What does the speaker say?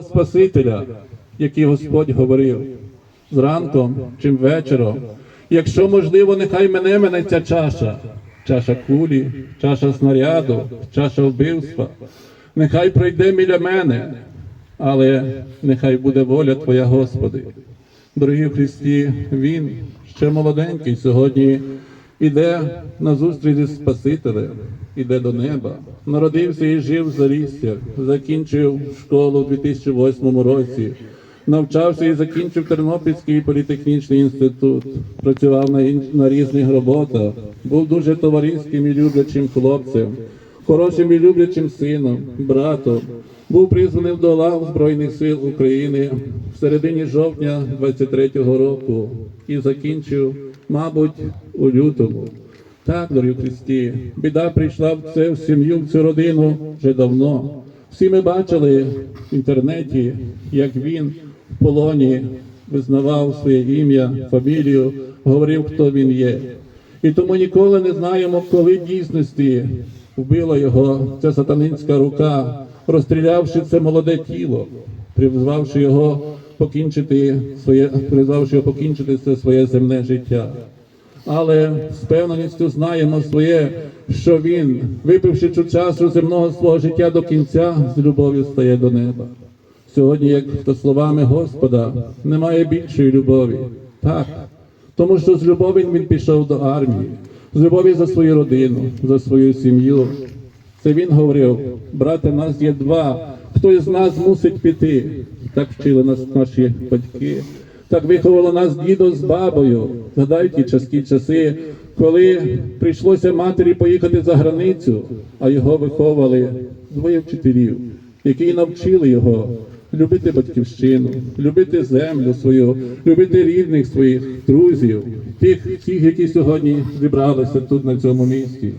Спасителя, який Господь говорив зранком чим вечором. Якщо можливо, нехай мене мене ця чаша, чаша кулі, чаша снаряду, чаша вбивства. Нехай пройде біля мене, але нехай буде воля Твоя, Господи. Дорогі Христі, Він ще молоденький сьогодні іде на зустріч зі Спасителем, іде до неба. Народився і жив в Зарістях, закінчив школу у 2008 році. Навчався і закінчив Тернопільський політехнічний інститут, працював на, ін- на різних роботах, був дуже товариським і люблячим хлопцем, хорошим і люблячим сином, братом. Був призваний до лав Збройних сил України в середині жовтня 23-го року і закінчив, мабуть, у лютому. Так, дорогі Христі, біда прийшла в це в сім'ю, в цю родину вже давно. Всі ми бачили в інтернеті, як він в полоні визнавав своє ім'я, фамілію, говорив, хто він є. І тому ніколи не знаємо, коли дійсності вбила його ця сатанинська рука, розстрілявши це молоде тіло, призвавши його покінчити своє, призвавши його покінчити це своє земне життя. Але з певністю знаємо своє, що він, випивши цю часу земного свого життя до кінця, з любов'ю стає до неба. Сьогодні, як то словами Господа, немає більшої любові. Так, тому що з любові він пішов до армії, з любові за свою родину, за свою сім'ю. Це він говорив, брате, нас є два. Хто із нас мусить піти? Так вчили нас наші батьки. Так виховало нас дідо з бабою. Згадайте часки часи, коли прийшлося матері поїхати за границю, а його виховували двоє вчителів, які навчили його любити батьківщину, любити землю свою, любити рідних своїх друзів, тих всіх, які сьогодні зібралися тут на цьому місці.